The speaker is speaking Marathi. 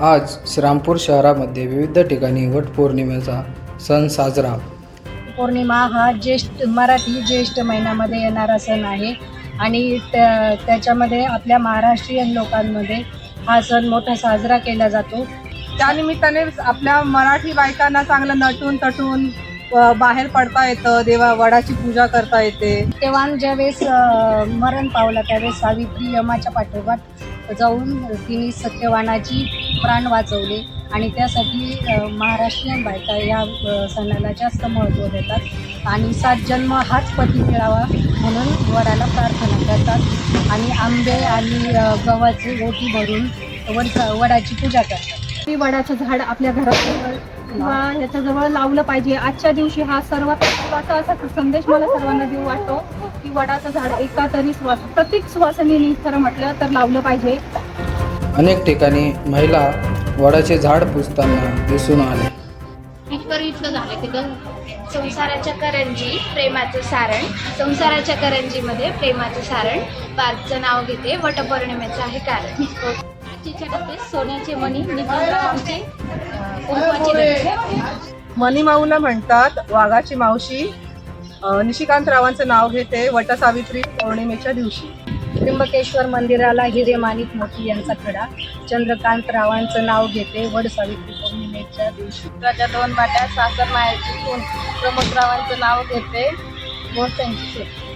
आज श्रामपूर शहरामध्ये विविध ठिकाणी वटपौर्णिमेचा सण साजरा. पौर्णिमा हा ज्येष्ठ मराठी ज्येष्ठ महिन्यामध्ये येणारा सण आहे. आणि त्या त्याच्यामध्ये आपल्या महाराष्ट्रीयन लोकांमध्ये हा सण मोठा साजरा केला जातो. त्यानिमित्ताने आपल्या मराठी बायकांना चांगलं नटून तटून अ, बाहेर पडता येतं देवा वडाची पूजा करता येते. तेव्हा ज्यावेळेस अ, मरण पावला त्यावेळेस सावित्री यमाच्या पाठोपाठ जाऊन तिने सत्यवानाची प्राण वाचवले आणि त्यासाठी महाराष्ट्रीयन बायका या सणाला जास्त महत्त्व देतात. आणि सात जन्म हाच पती मिळावा म्हणून वडाला प्रार्थना करतात. आणि आंबे आणि गव्हाचे ओटी भरून वडचा वडाची पूजा करतात. ते वडाचं झाड आपल्या घराजवळ किंवा याच्याजवळ लावलं पाहिजे. आजच्या दिवशी हा सर्वात महत्त्वाचा असा संदेश मला सर्वांना देऊ वाटतो की वडाचं झाड एका तरी श्वास प्रत्येक श्वासनेने खरं म्हटलं तर लावलं पाहिजे. अनेक ठिकाणी महिला वडाचे झाड पुजताना दिसून आले. झालं की दोन संसाराच्या करंजी प्रेमाचं सारण. संसाराच्या करंजीमध्ये प्रेमाचं सारण. पार्कचं नाव घेते वटपौर्णिमेचं आहे कारण. आजीच्या डबे सोन्याचे मणी निबंधरावांचे अं, कुंकवाचे डबे मनीमाऊला म्हणतात वाघाची मावशी. निशिकांत रावांचं नाव घेते वटसावित्री पौर्णिमेच्या दिवशी. त्र्यंबकेश्वर मंदिराला हिरे माणिक मोती यांचा खडा. चंद्रकांत रावांचं नाव घेते वड सावित्री पौर्णिमेच्या दिवशी. त्याच्या दोन वाट्या सासर मायाची सून प्रमोदरावांचं नाव घेते मोठ्यांची शेत